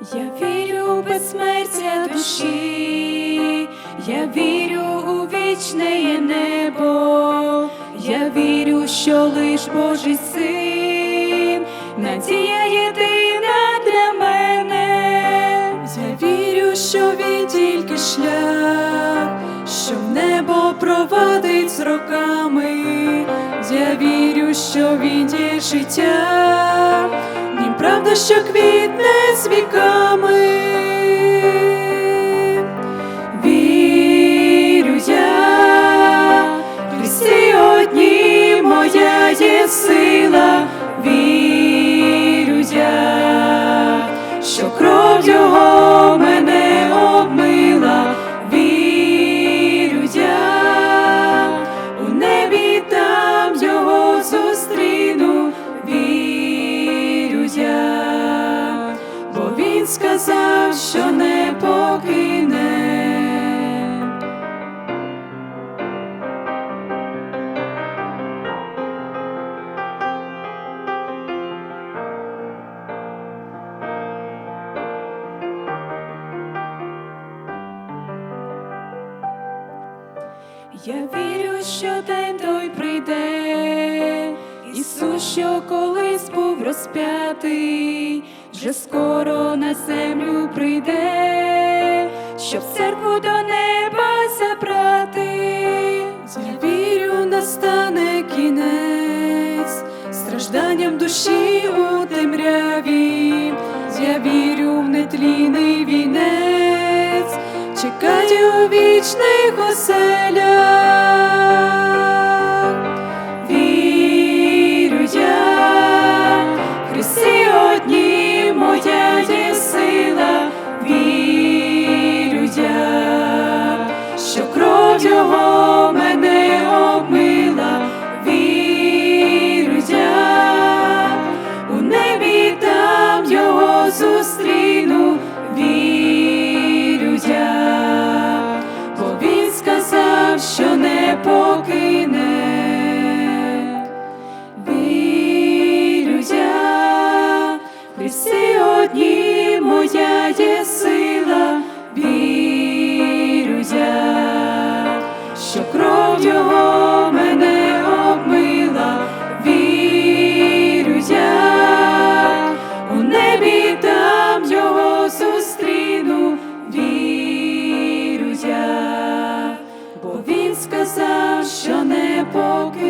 Я вірю в безсмертя душі, я вірю у вічне небо, я вірю, що лиш Божий син, надія єдина для мене. Я вірю, що він тільки шлях, що в небо проводить з роками. Я вірю, що він є життя, правда, що квітне з віками. Він сказав, що не покине. Я вірю, що день той прийде, Ісус, що колись був розп'ятий, вже скоро на землю прийде, щоб церкву до неба забрати. Я вірю, настане кінець, стражданням душі у темряві. Я вірю в нетлінний вінець, чекаю вічних оселях. Сила, вірю я, що кров його мене обмила, вірю я, у небі там його зустріну, вірю я, бо він сказав, що не покине.